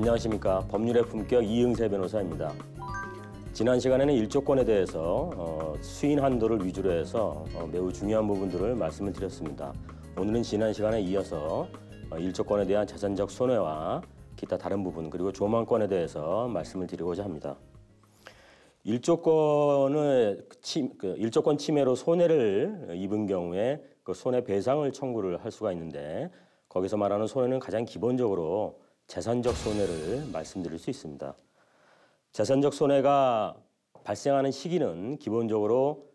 안녕하십니까. 법률의 품격 이응세 변호사입니다. 지난 시간에는 일조권에 대해서 어, 수인 한도를 위주로 해서 어, 매우 중요한 부분들을 말씀을 드렸습니다. 오늘은 지난 시간에 이어서 어, 일조권에 대한 자산적 손해와 기타 다른 부분 그리고 조망권에 대해서 말씀을 드리고자 합니다. 일조권을 침, 그 일조권 침해로 손해를 입은 경우에 그 손해 배상을 청구를 할 수가 있는데 거기서 말하는 손해는 가장 기본적으로 재산적 손해를 말씀드릴 수 있습니다. 재산적 손해가 발생하는 시기는 기본적으로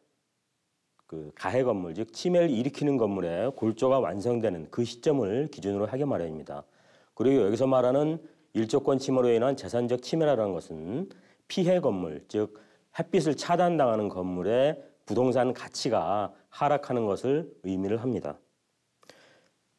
그 가해 건물, 즉 침해를 일으키는 건물의 골조가 완성되는 그 시점을 기준으로 하게 마련입니다. 그리고 여기서 말하는 일조권 침해로 인한 재산적 침해라는 것은 피해 건물, 즉 햇빛을 차단당하는 건물의 부동산 가치가 하락하는 것을 의미를 합니다.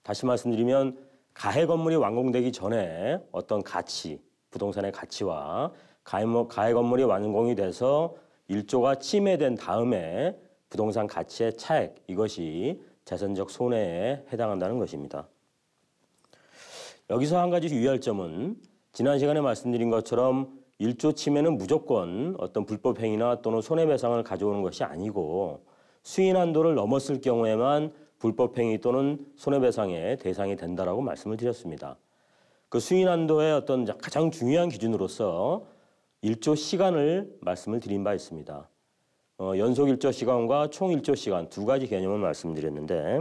다시 말씀드리면 가해 건물이 완공되기 전에 어떤 가치, 부동산의 가치와 가해, 가해 건물이 완공이 돼서 일조가 침해된 다음에 부동산 가치의 차액, 이것이 재산적 손해에 해당한다는 것입니다. 여기서 한 가지 유의할 점은 지난 시간에 말씀드린 것처럼 일조 침해는 무조건 어떤 불법 행위나 또는 손해배상을 가져오는 것이 아니고 수인 한도를 넘었을 경우에만 불법행위 또는 손해배상의 대상이 된다라고 말씀을 드렸습니다. 그 수인한도의 어떤 가장 중요한 기준으로서 일조 시간을 말씀을 드린 바 있습니다. 어, 연속 일조 시간과 총 일조 시간 두 가지 개념을 말씀드렸는데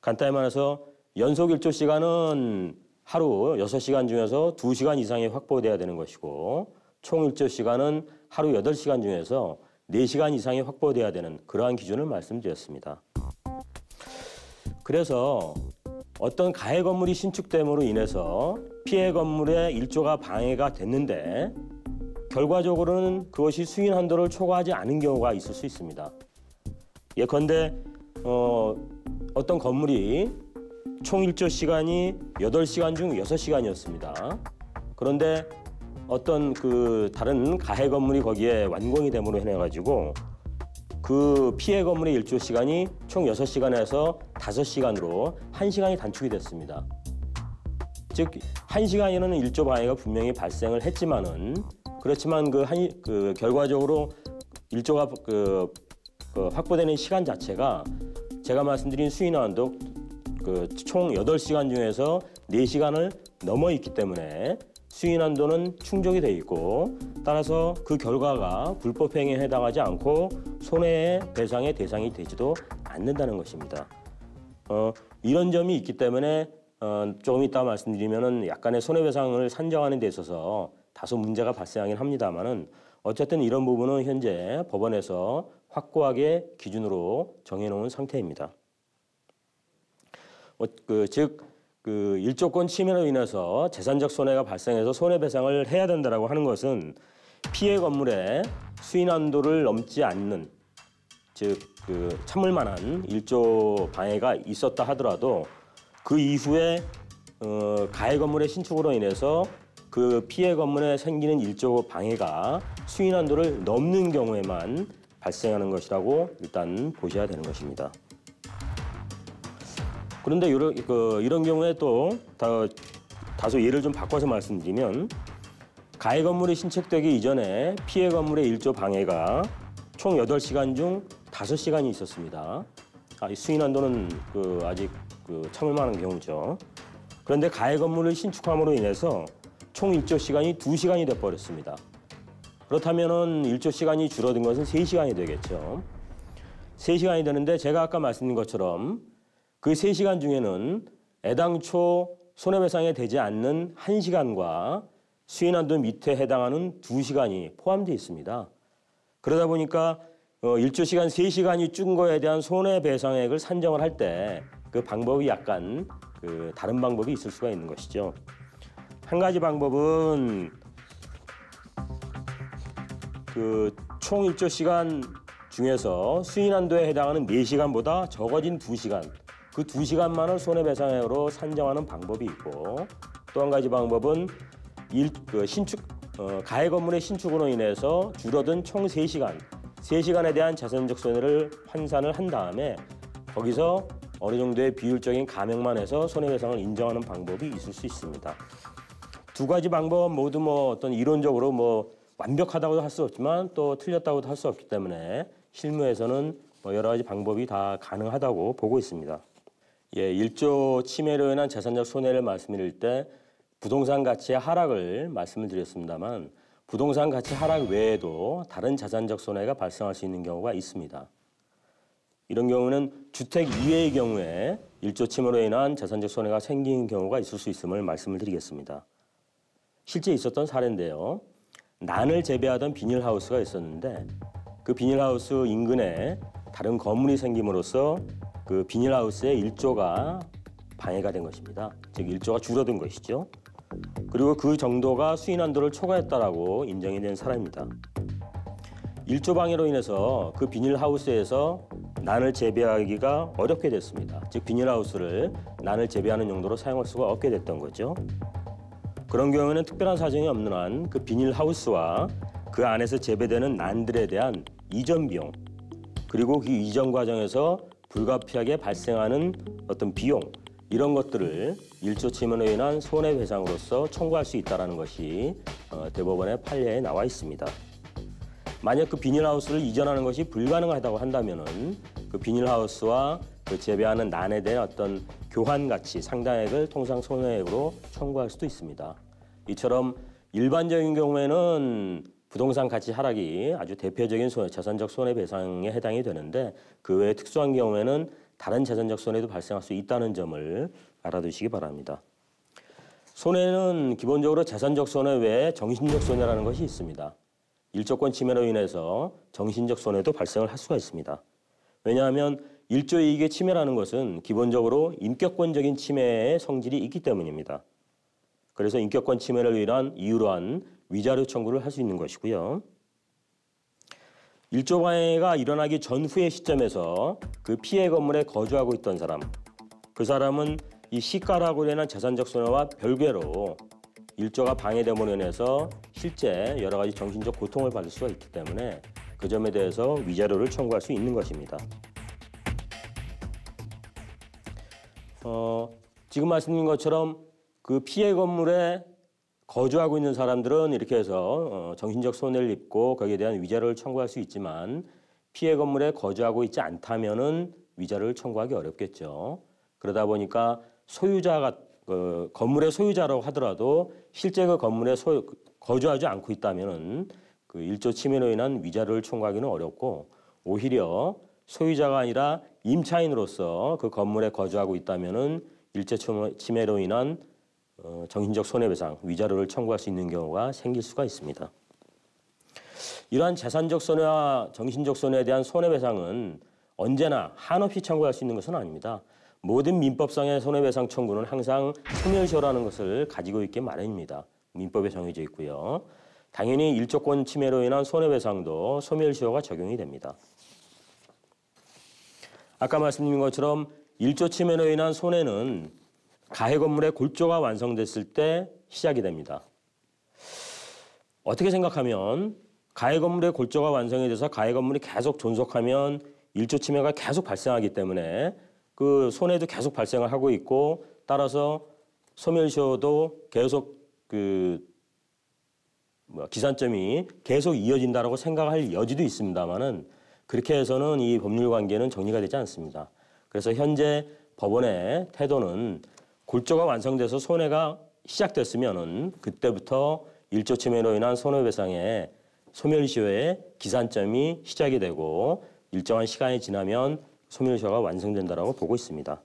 간단히 말해서 연속 일조 시간은 하루 6시간 중에서 2시간 이상이 확보돼야 되는 것이고 총 일조 시간은 하루 8시간 중에서 4시간 이상이 확보돼야 되는 그러한 기준을 말씀드렸습니다. 그래서 어떤 가해 건물이 신축됨으로 인해서 피해 건물의 일조가 방해가 됐는데 결과적으로는 그것이 수인 한도를 초과하지 않은 경우가 있을 수 있습니다. 예컨대 어, 어떤 건물이 총 일조 시간이 8시간 중 6시간이었습니다. 그런데 어떤 그 다른 가해 건물이 거기에 완공이 됨으로 인해 가지고 그 피해 건물의 일조 시간이 총 6시간에서 5시간으로 1시간이 단축이 됐습니다. 즉, 1시간이라는 일조 방해가 분명히 발생을 했지만은 그렇지만 그, 한, 그 결과적으로 일조가 그, 그 확보되는 시간 자체가 제가 말씀드린 수인한도 그총 8시간 중에서 4시간을 넘어 있기 때문에 수인 한도는 충족이 돼 있고 따라서 그 결과가 불법행위에 해당하지 않고 손해 배상의 대상이 되지도 않는다는 것입니다. 어, 이런 점이 있기 때문에 어, 조금 이따 말씀드리면은 약간의 손해배상을 산정하는 데 있어서 다소 문제가 발생하긴 합니다만은 어쨌든 이런 부분은 현재 법원에서 확고하게 기준으로 정해놓은 상태입니다. 어, 그, 즉 그 일조권 침해로 인해서 재산적 손해가 발생해서 손해배상을 해야 된다라고 하는 것은 피해 건물의 수인 한도를 넘지 않는 즉 그 참을 만한 일조 방해가 있었다 하더라도 그 이후에 어, 가해 건물의 신축으로 인해서 그 피해 건물에 생기는 일조 방해가 수인 한도를 넘는 경우에만 발생하는 것이라고 일단 보셔야 되는 것입니다. 그런데 이런, 그, 이런 경우에 또 다, 다소 예를 좀 바꿔서 말씀드리면 가해 건물이 신축되기 이전에 피해 건물의 일조 방해가 총 8시간 중 5시간이 있었습니다. 아, 수인 한도는 그 아직 그 참을 만한 경우죠. 그런데 가해 건물을 신축함으로 인해서 총 일조 시간이 2시간이 돼 버렸습니다. 그렇다면은 일조 시간이 줄어든 것은 3시간이 되겠죠. 3시간이 되는데 제가 아까 말씀드린 것처럼 그 3시간 중에는 애당초 손해배상에 되지 않는 1시간과 수인한도 밑에 해당하는 2시간이 포함되어 있습니다. 그러다 보니까 어, 일조 시간 3시간이 준 거에 대한 손해배상액을 산정을 할 때 그 방법이 약간 그 다른 방법이 있을 수가 있는 것이죠. 한 가지 방법은 그 총 일조 시간 중에서 수인 한도에 해당하는 4시간보다 적어진 2시간 그 두시간만을 손해배상액으로 산정하는 방법이 있고 또 한 가지 방법은 일, 그 신축, 어, 가해 건물의 신축으로 인해서 줄어든 총 세시간세시간에 대한 자산적 손해를 환산을 한 다음에 거기서 어느 정도의 비율적인 감액만 해서 손해배상을 인정하는 방법이 있을 수 있습니다. 두 가지 방법 모두 뭐 어떤 이론적으로 뭐 완벽하다고도 할 수 없지만 또 틀렸다고도 할 수 없기 때문에 실무에서는 뭐 여러 가지 방법이 다 가능하다고 보고 있습니다. 예, 일조 침해로 인한 재산적 손해를 말씀드릴 때 부동산 가치의 하락을 말씀을 드렸습니다만 부동산 가치 하락 외에도 다른 자산적 손해가 발생할 수 있는 경우가 있습니다. 이런 경우는 주택 이외의 경우에 일조 침해로 인한 재산적 손해가 생기는 경우가 있을 수 있음을 말씀을 드리겠습니다. 실제 있었던 사례인데요. 난을 재배하던 비닐하우스가 있었는데 그 비닐하우스 인근에 다른 건물이 생김으로써 그 비닐하우스의 일조가 방해가 된 것입니다. 즉 일조가 줄어든 것이죠. 그리고 그 정도가 수인 한도를 초과했다라고 인정이 된 사람입니다. 일조 방해로 인해서 그 비닐하우스에서 난을 재배하기가 어렵게 됐습니다. 즉 비닐하우스를 난을 재배하는 용도로 사용할 수가 없게 됐던 거죠. 그런 경우에는 특별한 사정이 없는 한 그 비닐하우스와 그 안에서 재배되는 난들에 대한 이전 비용 그리고 그 이전 과정에서 불가피하게 발생하는 어떤 비용 이런 것들을 일조 침해로 인한 손해배상으로서 청구할 수 있다는 것이 어, 대법원의 판례에 나와 있습니다. 만약 그 비닐하우스를 이전하는 것이 불가능하다고 한다면 은 그 비닐하우스와 그 재배하는 난에 대한 어떤 교환 가치 상당액을 통상 손해액으로 청구할 수도 있습니다. 이처럼 일반적인 경우에는 부동산 가치 하락이 아주 대표적인 손해, 자산적 손해배상에 해당이 되는데 그 외에 특수한 경우에는 다른 자산적 손해도 발생할 수 있다는 점을 알아두시기 바랍니다. 손해는 기본적으로 자산적 손해 외에 정신적 손해라는 것이 있습니다. 일조권 침해로 인해서 정신적 손해도 발생을 할 수가 있습니다. 왜냐하면 일조 이익의 침해라는 것은 기본적으로 인격권적인 침해의 성질이 있기 때문입니다. 그래서 인격권 침해를 위한 이유로 한 위자료 청구를 할 수 있는 것이고요. 일조 방해가 일어나기 전후의 시점에서 그 피해 건물에 거주하고 있던 사람, 그 사람은 이 시가락으로 인한 재산적 손해와 별개로 일조가 방해됨으로 인해서 실제 여러 가지 정신적 고통을 받을 수가 있기 때문에 그 점에 대해서 위자료를 청구할 수 있는 것입니다. 어, 지금 말씀드린 것처럼 그 피해 건물에 거주하고 있는 사람들은 이렇게 해서 어, 정신적 손해를 입고 거기에 대한 위자료를 청구할 수 있지만 피해 건물에 거주하고 있지 않다면은 위자료를 청구하기 어렵겠죠. 그러다 보니까 소유자가 그 건물의 소유자라고 하더라도 실제 그 건물에 소유, 거주하지 않고 있다면은 그 일조 침해로 인한 위자료를 청구하기는 어렵고 오히려 소유자가 아니라 임차인으로서 그 건물에 거주하고 있다면은 일제 침해로 인한 어, 정신적 손해배상, 위자료를 청구할 수 있는 경우가 생길 수가 있습니다. 이러한 재산적 손해와 정신적 손해에 대한 손해배상은 언제나 한없이 청구할 수 있는 것은 아닙니다. 모든 민법상의 손해배상 청구는 항상 소멸시효라는 것을 가지고 있게 마련입니다. 민법에 정해져 있고요. 당연히 일조권 침해로 인한 손해배상도 소멸시효가 적용이 됩니다. 아까 말씀드린 것처럼 일조 침해로 인한 손해는 가해 건물의 골조가 완성됐을 때 시작이 됩니다. 어떻게 생각하면 가해 건물의 골조가 완성이 돼서 가해 건물이 계속 존속하면 일조 침해가 계속 발생하기 때문에 그 손해도 계속 발생을 하고 있고 따라서 소멸시효도 계속 그 기산점이 계속 이어진다라고 생각할 여지도 있습니다만은 그렇게 해서는 이 법률 관계는 정리가 되지 않습니다. 그래서 현재 법원의 태도는 골조가 완성돼서 손해가 시작됐으면은 그때부터 일조 침해로 인한 손해배상의 소멸시효의 기산점이 시작이 되고 일정한 시간이 지나면 소멸시효가 완성된다라고 보고 있습니다.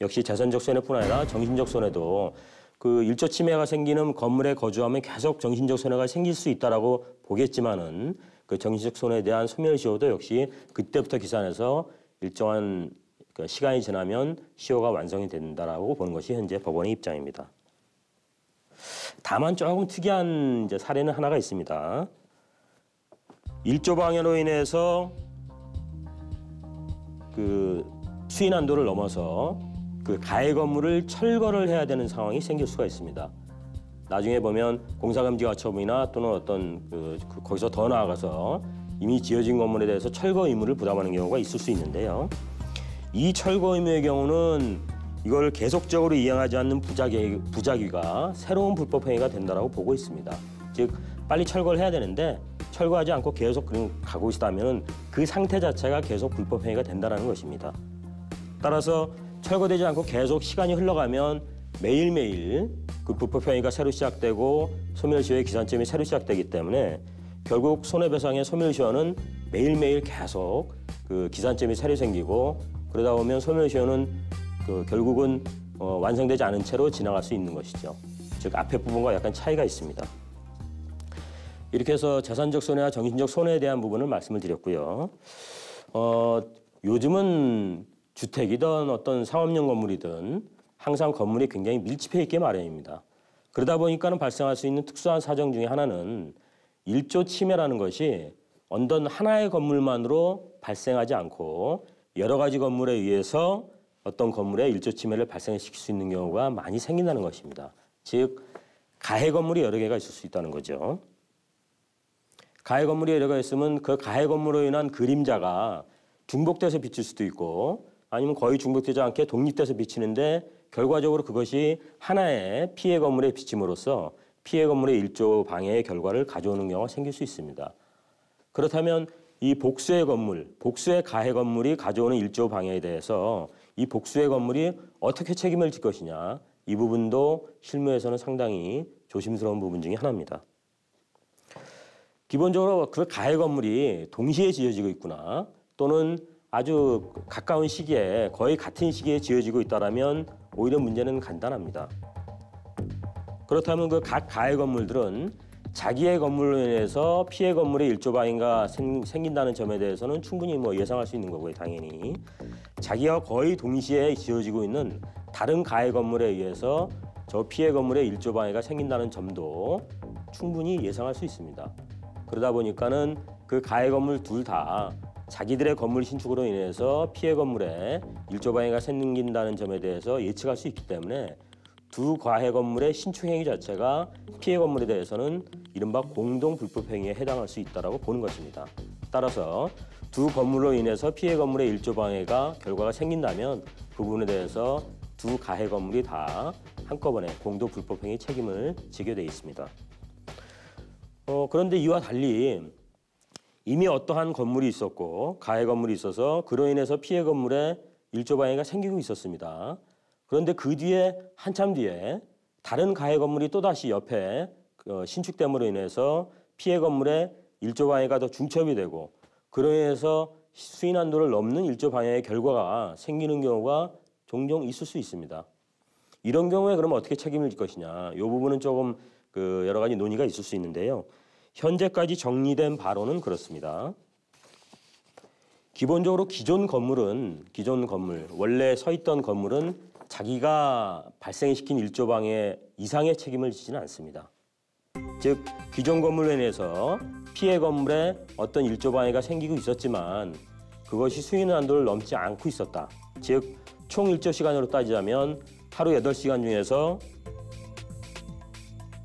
역시 재산적 손해뿐 아니라 정신적 손해도 그 일조 침해가 생기는 건물에 거주하면 계속 정신적 손해가 생길 수 있다라고 보겠지만은 그 정신적 손해에 대한 소멸시효도 역시 그때부터 기산해서 일정한 그 시간이 지나면 시효가 완성이 된다라고 보는 것이 현재 법원의 입장입니다. 다만 조금 특이한 사례는 하나가 있습니다. 일조 방해로 인해서 그 수인 한도를 넘어서 그 가해 건물을 철거를 해야 되는 상황이 생길 수가 있습니다. 나중에 보면 공사감지가처분이나 또는 어떤 그, 그 거기서 더 나아가서 이미 지어진 건물에 대해서 철거 의무를 부담하는 경우가 있을 수 있는데요. 이 철거 의무의 경우는 이걸 계속적으로 이행하지 않는 부작위, 부작위가 새로운 불법 행위가 된다라고 보고 있습니다. 즉 빨리 철거를 해야 되는데 철거하지 않고 계속 가고 있다면 그 상태 자체가 계속 불법 행위가 된다는 것입니다. 따라서 철거되지 않고 계속 시간이 흘러가면 매일매일 그 불법 행위가 새로 시작되고 소멸시효의 기산점이 새로 시작되기 때문에 결국 손해배상의 소멸시효는 매일매일 계속 그 기산점이 새로 생기고 그러다 보면 소멸시효는 그 결국은 어, 완성되지 않은 채로 지나갈 수 있는 것이죠. 즉 앞에 부분과 약간 차이가 있습니다. 이렇게 해서 재산적 손해와 정신적 손해에 대한 부분을 말씀을 드렸고요. 어, 요즘은 주택이든 어떤 상업용 건물이든 항상 건물이 굉장히 밀집해 있게 마련입니다. 그러다 보니까는 발생할 수 있는 특수한 사정 중에 하나는 일조 침해라는 것이 어떤 하나의 건물만으로 발생하지 않고 여러 가지 건물에 의해서 어떤 건물에 일조 침해를 발생시킬 수 있는 경우가 많이 생긴다는 것입니다. 즉 가해 건물이 여러 개가 있을 수 있다는 거죠. 가해 건물이 여러 개 있으면 그 가해 건물로 인한 그림자가 중복돼서 비칠 수도 있고 아니면 거의 중복되지 않게 독립돼서 비치는데 결과적으로 그것이 하나의 피해 건물에 비침으로써 피해 건물의 일조 방해의 결과를 가져오는 경우가 생길 수 있습니다. 그렇다면 이 복수의 건물, 복수의 가해 건물이 가져오는 일조 방해에 대해서 이 복수의 건물이 어떻게 책임을 질 것이냐 이 부분도 실무에서는 상당히 조심스러운 부분 중에 하나입니다. 기본적으로 그 가해 건물이 동시에 지어지고 있구나 또는 아주 가까운 시기에 거의 같은 시기에 지어지고 있다라면 오히려 문제는 간단합니다. 그렇다면 그 각 가해 건물들은 자기의 건물로 인해서 피해 건물의 일조 방해가 생, 생긴다는 점에 대해서는 충분히 뭐 예상할 수 있는 거고요, 당연히. 자기와 거의 동시에 지어지고 있는 다른 가해 건물에 의해서 저 피해 건물의 일조 방해가 생긴다는 점도 충분히 예상할 수 있습니다. 그러다 보니까는 그 가해 건물 둘 다 자기들의 건물 신축으로 인해서 피해 건물에 일조 방해가 생긴다는 점에 대해서 예측할 수 있기 때문에 두 과해 건물의 신축 행위 자체가 피해 건물에 대해서는 이른바 공동 불법 행위에 해당할 수 있다라고 보는 것입니다. 따라서 두 건물로 인해서 피해 건물의 일조 방해가 결과가 생긴다면 그 부분에 대해서 두 가해 건물이 다 한꺼번에 공동 불법 행위 책임을 지게 돼 있습니다. 어, 그런데 이와 달리 이미 어떠한 건물이 있었고 가해 건물이 있어서 그로 인해서 피해 건물에 일조 방해가 생기고 있었습니다. 그런데 그 뒤에 한참 뒤에 다른 가해 건물이 또다시 옆에 어, 신축됨으로 인해서 피해 건물에 일조 방해가 더 중첩이 되고 그로 인해서 수인 한도를 넘는 일조 방해의 결과가 생기는 경우가 종종 있을 수 있습니다. 이런 경우에 그러면 어떻게 책임을 질 것이냐? 이 부분은 조금 그 여러 가지 논의가 있을 수 있는데요. 현재까지 정리된 바로는 그렇습니다. 기본적으로 기존 건물은 기존 건물 원래 서 있던 건물은 자기가 발생시킨 일조 방해 이상의 책임을 지지는 않습니다. 즉 기존 건물로 인해서 피해 건물에 어떤 일조 방해가 생기고 있었지만 그것이 수인 한도를 넘지 않고 있었다. 즉 총 일조 시간으로 따지자면 하루 여덟 시간 중에서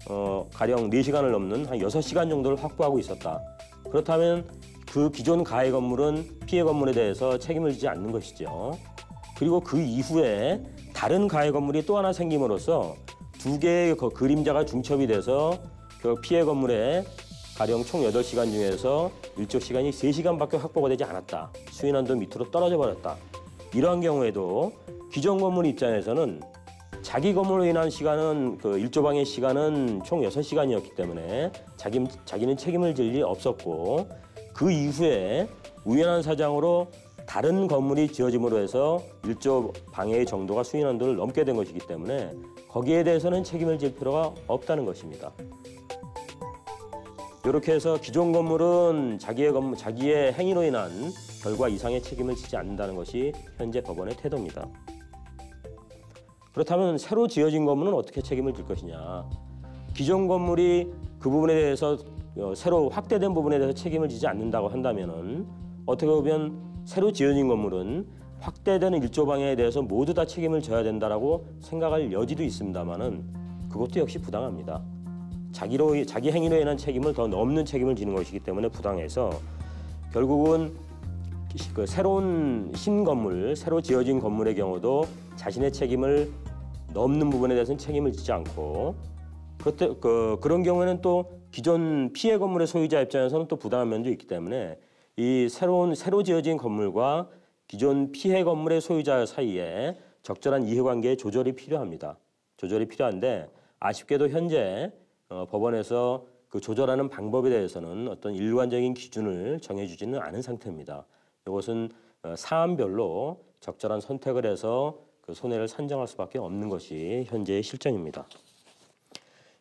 어, 가령 네시간을 넘는 한 여섯 시간 정도를 확보하고 있었다. 그렇다면 그 기존 가해 건물은 피해 건물에 대해서 책임을 지지 않는 것이죠. 그리고 그 이후에 다른 가해 건물이 또 하나 생김으로써 두 개의 그 그림자가 중첩이 돼서 그 피해 건물에 가령 총 여덟 시간 중에서 일조 시간이 세시간밖에 확보가 되지 않았다. 수인 한도 밑으로 떨어져 버렸다. 이러한 경우에도 기존 건물 입장에서는 자기 건물로 인한 시간은 그 일조방의 시간은 총 여섯 시간이었기 때문에 자기, 자기는 책임을 질 일이 없었고 그 이후에 우연한 사정으로 다른 건물이 지어짐으로 해서 일조 방해의 정도가 수인 한도를 넘게 된 것이기 때문에 거기에 대해서는 책임을 질 필요가 없다는 것입니다. 이렇게 해서 기존 건물은 자기의 건물, 자기의 행위로 인한 결과 이상의 책임을 지지 않는다는 것이 현재 법원의 태도입니다. 그렇다면 새로 지어진 건물은 어떻게 책임을 질 것이냐? 기존 건물이 그 부분에 대해서 어, 새로 확대된 부분에 대해서 책임을 지지 않는다고 한다면은 어떻게 보면 새로 지어진 건물은 확대되는 일조 방해에 대해서 모두 다 책임을 져야 된다라고 생각할 여지도 있습니다만은 그것도 역시 부당합니다. 자기로 자기 행위로 인한 책임을 더 넘는 책임을 지는 것이기 때문에 부당해서 결국은 그 새로운 신 건물, 새로 지어진 건물의 경우도 자신의 책임을 넘는 부분에 대해서는 책임을 지지 않고 그때 그 그런 경우에는 또 기존 피해 건물의 소유자 입장에서는 또 부당한 면도 있기 때문에 이 새로운 새로 지어진 건물과 기존 피해 건물의 소유자 사이에 적절한 이해관계의 조절이 필요합니다. 조절이 필요한데 아쉽게도 현재 어, 법원에서 그 조절하는 방법에 대해서는 어떤 일관적인 기준을 정해주지는 않은 상태입니다. 이것은 어, 사안별로 적절한 선택을 해서 그 손해를 산정할 수밖에 없는 것이 현재의 실정입니다.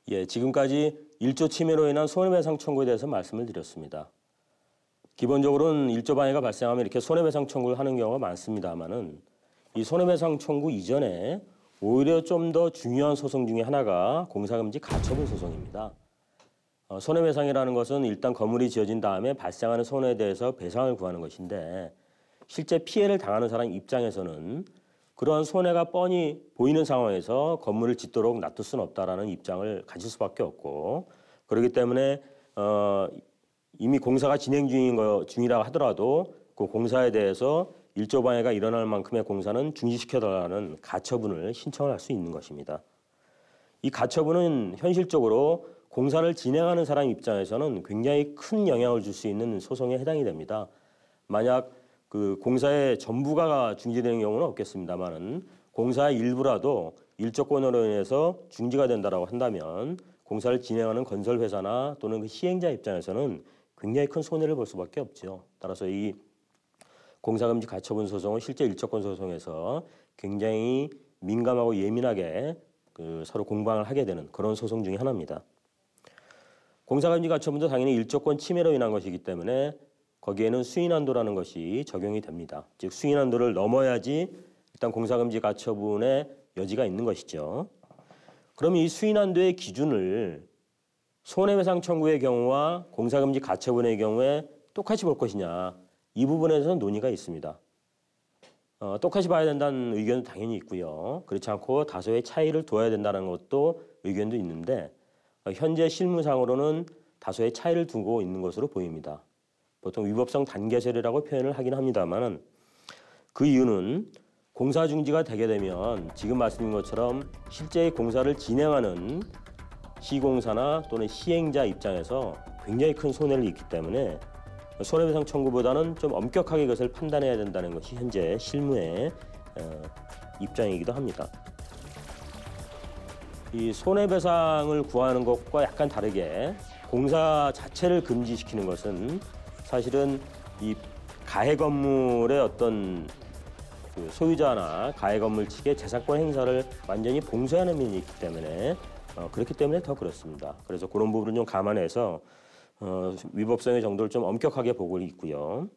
예, 지금까지 일조 침해로 인한 손해배상 청구에 대해서 말씀을 드렸습니다. 기본적으로는 일조 방해가 발생하면 이렇게 손해배상 청구를 하는 경우가 많습니다만은 이 손해배상 청구 이전에 오히려 좀 더 중요한 소송 중에 하나가 공사금지 가처분 소송입니다. 어, 손해배상이라는 것은 일단 건물이 지어진 다음에 발생하는 손해에 대해서 배상을 구하는 것인데 실제 피해를 당하는 사람 입장에서는 그러한 손해가 뻔히 보이는 상황에서 건물을 짓도록 놔둘 수는 없다라는 입장을 가질 수밖에 없고 그렇기 때문에 어, 이미 공사가 진행 중인 거 중이라 하더라도 그 공사에 대해서 일조 방해가 일어날 만큼의 공사는 중지시켜달라는 가처분을 신청을 할 수 있는 것입니다. 이 가처분은 현실적으로 공사를 진행하는 사람 입장에서는 굉장히 큰 영향을 줄 수 있는 소송에 해당이 됩니다. 만약 그 공사의 전부가 중지되는 경우는 없겠습니다만은 공사의 일부라도 일조권으로 인해서 중지가 된다라고 한다면 공사를 진행하는 건설 회사나 또는 그 시행자 입장에서는 굉장히 큰 손해를 볼 수밖에 없죠. 따라서 이 공사금지 가처분 소송은 실제 일조권 소송에서 굉장히 민감하고 예민하게 그 서로 공방을 하게 되는 그런 소송 중의 하나입니다. 공사금지 가처분도 당연히 일조권 침해로 인한 것이기 때문에 거기에는 수인한도라는 것이 적용이 됩니다. 즉 수인한도를 넘어야지 일단 공사금지 가처분의 여지가 있는 것이죠. 그럼 이 수인한도의 기준을 손해배상 청구의 경우와 공사금지 가처분의 경우에 똑같이 볼 것이냐 이 부분에서는 논의가 있습니다. 어, 똑같이 봐야 된다는 의견도 당연히 있고요. 그렇지 않고 다소의 차이를 둬야 된다는 것도 의견도 있는데 어, 현재 실무상으로는 다소의 차이를 두고 있는 것으로 보입니다. 보통 위법성 단계설이라고 표현을 하긴 합니다만 그 이유는 공사 중지가 되게 되면 지금 말씀드린 것처럼 실제 공사를 진행하는 시공사나 또는 시행자 입장에서 굉장히 큰 손해를 입기 때문에 손해배상 청구보다는 좀 엄격하게 그것을 판단해야 된다는 것이 현재 실무의 어, 입장이기도 합니다. 이 손해배상을 구하는 것과 약간 다르게 공사 자체를 금지시키는 것은 사실은 이 가해 건물의 어떤 그 소유자나 가해 건물 측의 재산권 행사를 완전히 봉쇄하는 면이 있기 때문에 어, 그렇기 때문에 더 그렇습니다. 그래서 그런 부분을 좀 감안해서 어, 위법성의 정도를 좀 엄격하게 보고 있고요.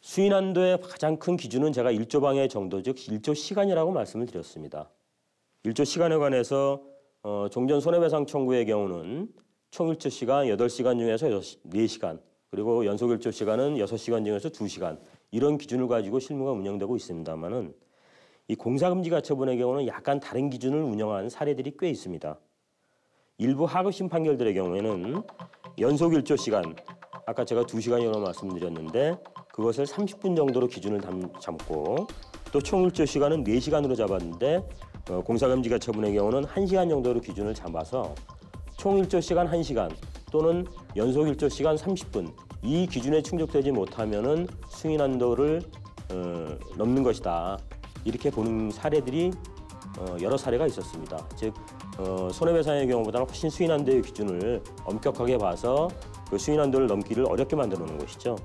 수인한도의 가장 큰 기준은 제가 일조 방해 정도, 즉 일조 시간이라고 말씀을 드렸습니다. 일조 시간에 관해서 어, 종전 손해배상 청구의 경우는 총 일조 시간 8시간 중에서 4시간 그리고 연속 일조 시간은 6시간 중에서 2시간 이런 기준을 가지고 실무가 운영되고 있습니다만은 이 공사금지 가처분의 경우는 약간 다른 기준을 운영한 사례들이 꽤 있습니다. 일부 하급심 판결들의 경우에는 연속 일조 시간 아까 제가 2시간이라고 말씀드렸는데 그것을 30분 정도로 기준을 잡고 또 총일조 시간은 4시간으로 잡았는데 어, 공사금지 가 처분의 경우는 1시간 정도로 기준을 잡아서 총일조 시간 1시간 또는 연속 일조 시간 30분 이 기준에 충족되지 못하면 은 승인한도를 어, 넘는 것이다 이렇게 보는 사례들이 어, 여러 사례가 있었습니다. 즉 어, 손해배상의 경우보다는 훨씬 수인한도의 기준을 엄격하게 봐서 그 수인한도를 넘기를 어렵게 만들어 놓은 것이죠.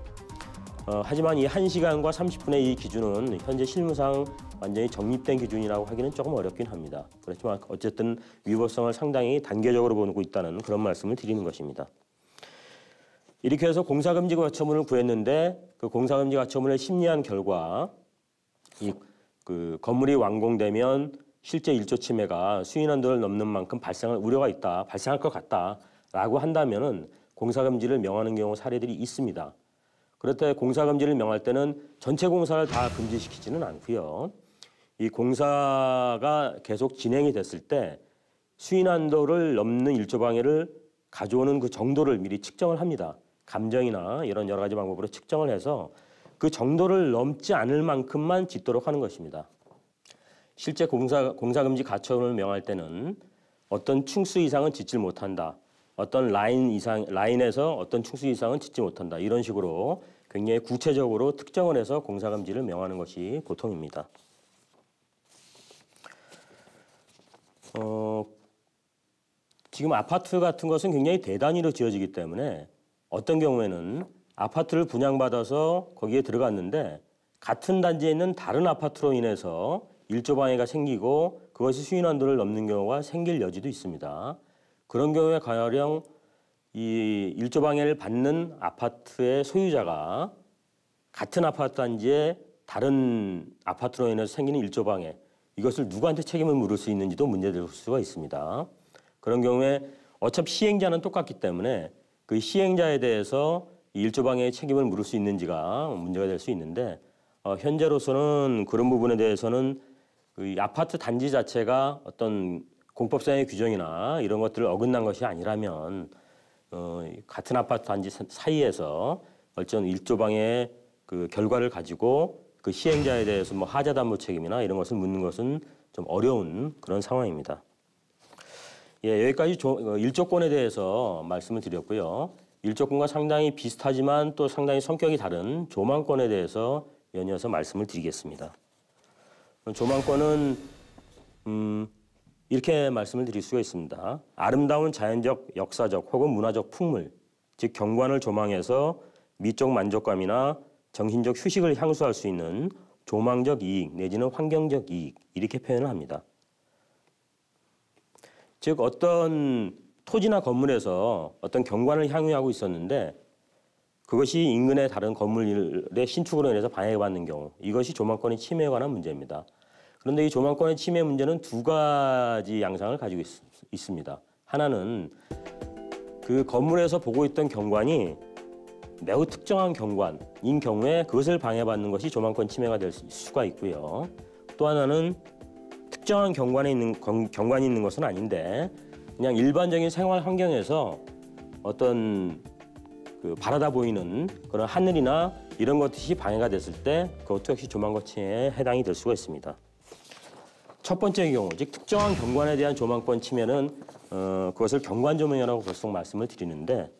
어, 하지만 이 1시간과 30분의 이 기준은 현재 실무상 완전히 정립된 기준이라고 하기는 조금 어렵긴 합니다. 그렇지만 어쨌든 위법성을 상당히 단계적으로 보고 있다는 그런 말씀을 드리는 것입니다. 이렇게 해서 공사금지 가처분을 구했는데 그 공사금지 가처분을 심리한 결과 이 그 건물이 완공되면 실제 일조 침해가 수인 한도를 넘는 만큼 발생할 우려가 있다, 발생할 것 같다라고 한다면은 공사 금지를 명하는 경우 사례들이 있습니다. 그렇다 공사 금지를 명할 때는 전체 공사를 다 금지시키지는 않고요. 이 공사가 계속 진행이 됐을 때 수인 한도를 넘는 일조 방해를 가져오는 그 정도를 미리 측정을 합니다. 감정이나 이런 여러 가지 방법으로 측정을 해서 그 정도를 넘지 않을 만큼만 짓도록 하는 것입니다. 실제 공사, 공사금지 가처분을 명할 때는 어떤 층수 이상은 짓질 못한다. 어떤 라인 이상 라인에서 어떤 층수 이상은 짓지 못한다. 이런 식으로 굉장히 구체적으로 특정을 해서 공사금지를 명하는 것이 보통입니다. 어, 지금 아파트 같은 것은 굉장히 대단위로 지어지기 때문에 어떤 경우에는 아파트를 분양받아서 거기에 들어갔는데 같은 단지에 있는 다른 아파트로 인해서 일조 방해가 생기고 그것이 수인 한도를 넘는 경우가 생길 여지도 있습니다. 그런 경우에 가령 이 일조 방해를 받는 아파트의 소유자가 같은 아파트 단지에 다른 아파트로 인해서 생기는 일조 방해 이것을 누구한테 책임을 물을 수 있는지도 문제될 수가 있습니다. 그런 경우에 어차피 시행자는 똑같기 때문에 그 시행자에 대해서 일조 방해의 책임을 물을 수 있는지가 문제가 될 수 있는데 어, 현재로서는 그런 부분에 대해서는 그 아파트 단지 자체가 어떤 공법상의 규정이나 이런 것들을 어긋난 것이 아니라면 어, 같은 아파트 단지 사이에서 어떤 일조 방해의 그 결과를 가지고 그 시행자에 대해서 뭐 하자 담보 책임이나 이런 것을 묻는 것은 좀 어려운 그런 상황입니다. 예, 여기까지 조, 어, 일조권에 대해서 말씀을 드렸고요. 일조권과 상당히 비슷하지만 또 상당히 성격이 다른 조망권에 대해서 연이어서 말씀을 드리겠습니다. 조망권은 음, 이렇게 말씀을 드릴 수가 있습니다. 아름다운 자연적, 역사적 혹은 문화적 풍물, 즉 경관을 조망해서 미적 만족감이나 정신적 휴식을 향수할 수 있는 조망적 이익 내지는 환경적 이익 이렇게 표현을 합니다. 즉 어떤 토지나 건물에서 어떤 경관을 향유하고 있었는데 그것이 인근의 다른 건물의 신축으로 인해서 방해받는 경우 이것이 조망권의 침해에 관한 문제입니다. 그런데 이 조망권의 침해 문제는 두 가지 양상을 가지고 있, 있습니다. 하나는 그 건물에서 보고 있던 경관이 매우 특정한 경관인 경우에 그것을 방해받는 것이 조망권 침해가 될 수가 있고요. 또 하나는 특정한 경관에 있는 경관이 있는 것은 아닌데 그냥 일반적인 생활 환경에서 어떤 그 바라다 보이는 그런 하늘이나 이런 것이 방해가 됐을 때 그것도 역시 조망권 침해에 해당이 될 수가 있습니다. 첫 번째 경우, 즉 특정한 경관에 대한 조망권 침해는 어, 그것을 경관 조명이라고 보통 말씀을 드리는데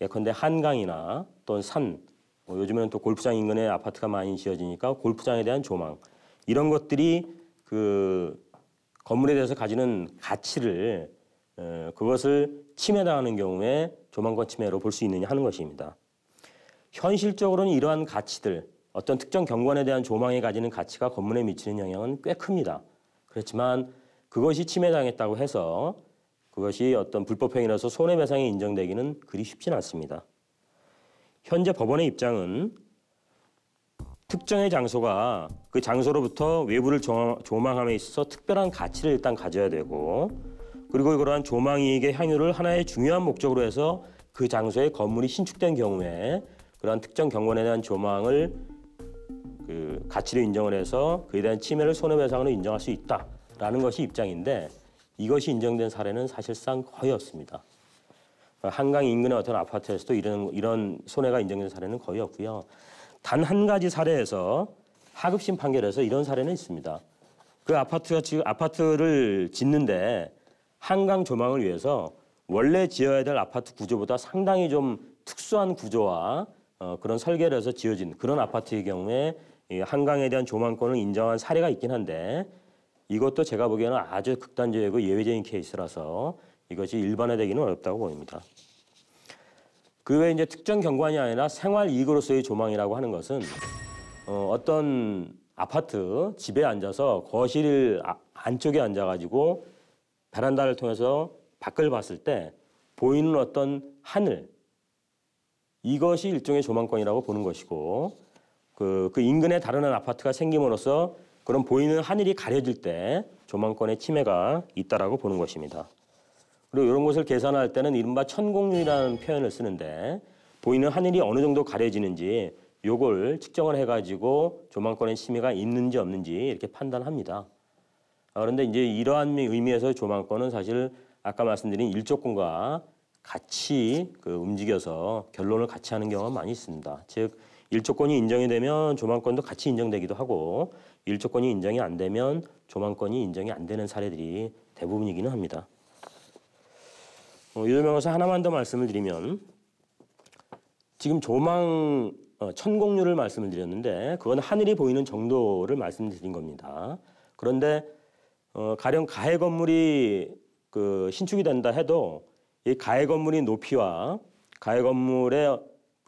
예컨대 한강이나 또는 산, 뭐 요즘에는 또 골프장 인근에 아파트가 많이 지어지니까 골프장에 대한 조망 이런 것들이 그 건물에 대해서 가지는 가치를 에, 그것을 침해당하는 경우에 조망권 침해로 볼 수 있느냐 하는 것입니다. 현실적으로는 이러한 가치들 어떤 특정 경관에 대한 조망에 가지는 가치가 건물에 미치는 영향은 꽤 큽니다. 그렇지만 그것이 침해당했다고 해서 그것이 어떤 불법행위라서 손해배상이 인정되기는 그리 쉽지는 않습니다. 현재 법원의 입장은 특정의 장소가 그 장소로부터 외부를 조망함에 있어서 특별한 가치를 일단 가져야 되고 그리고 그러한 조망 이익의 향유를 하나의 중요한 목적으로 해서 그 장소에 건물이 신축된 경우에 그러한 특정 경관에 대한 조망을 그 가치를 인정을 해서 그에 대한 침해를 손해배상으로 인정할 수 있다라는 것이 입장인데 이것이 인정된 사례는 사실상 거의 없습니다. 한강 인근의 어떤 아파트에서도 이런 이런 손해가 인정된 사례는 거의 없고요. 단 한 가지 사례에서 하급심 판결에서 이런 사례는 있습니다. 그 아파트가 지금 아파트를 짓는데 한강 조망을 위해서 원래 지어야 될 아파트 구조보다 상당히 좀 특수한 구조와 어, 그런 설계를 해서 지어진 그런 아파트의 경우에 한강에 대한 조망권을 인정한 사례가 있긴 한데 이것도 제가 보기에는 아주 극단적이고 예외적인 케이스라서 이것이 일반화되기는 어렵다고 보입니다. 그 외에 이제 특정 경관이 아니라 생활 이익으로서의 조망이라고 하는 것은 어, 어떤 아파트 집에 앉아서 거실 아, 안쪽에 앉아가지고 베란다를 통해서 밖을 봤을 때 보이는 어떤 하늘 이것이 일종의 조망권이라고 보는 것이고 그, 그 인근에 다른 아파트가 생김으로써 그럼 보이는 하늘이 가려질 때 조망권의 침해가 있다라고 보는 것입니다. 그리고 이런 것을 계산할 때는 이른바 천공률이라는 표현을 쓰는데 보이는 하늘이 어느 정도 가려지는지 요걸 측정을 해가지고 조망권의 침해가 있는지 없는지 이렇게 판단합니다. 아, 그런데 이제 이러한 의미에서 조망권은 사실 아까 말씀드린 일조권과 같이 그 움직여서 결론을 같이 하는 경우가 많이 있습니다. 즉 일조권이 인정이 되면 조망권도 같이 인정되기도 하고 일조권이 인정이 안 되면 조망권이 인정이 안 되는 사례들이 대부분이기는 합니다. 어, 유명해서 하나만 더 말씀을 드리면 지금 조망 어, 천공률을 말씀을 드렸는데 그건 하늘이 보이는 정도를 말씀드린 겁니다. 그런데 어, 가령 가해 건물이 그 신축이 된다 해도 이 가해 건물의 높이와 가해 건물의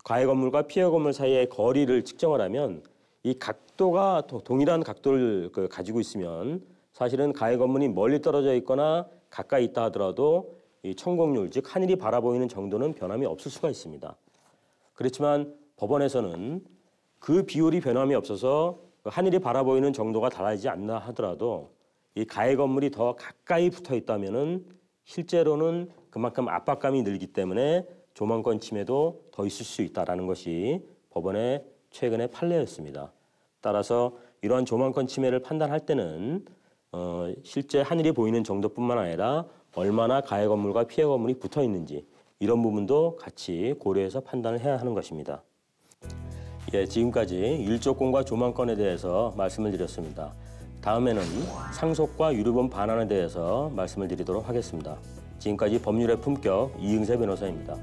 가해 건물과 피해 건물 사이의 거리를 측정을 하면 이 각도가 도- 동일한 각도를 그 가지고 있으면 사실은 가해 건물이 멀리 떨어져 있거나 가까이 있다 하더라도 이 천공률 즉 하늘이 바라보이는 정도는 변함이 없을 수가 있습니다. 그렇지만 법원에서는 그 비율이 변함이 없어서 그 하늘이 바라보이는 정도가 달라지지 않나 하더라도 이 가해 건물이 더 가까이 붙어 있다면은 실제로는 그만큼 압박감이 늘기 때문에 조망권 침해도 더 있을 수 있다라는 것이 법원의 최근의 판례였습니다. 따라서 이러한 조망권 침해를 판단할 때는 어, 실제 하늘이 보이는 정도뿐만 아니라 얼마나 가해 건물과 피해 건물이 붙어 있는지 이런 부분도 같이 고려해서 판단을 해야 하는 것입니다. 예, 지금까지 일조권과 조망권에 대해서 말씀을 드렸습니다. 다음에는 상속과 유류분 반환에 대해서 말씀을 드리도록 하겠습니다. 지금까지 법률의 품격 이응세 변호사입니다.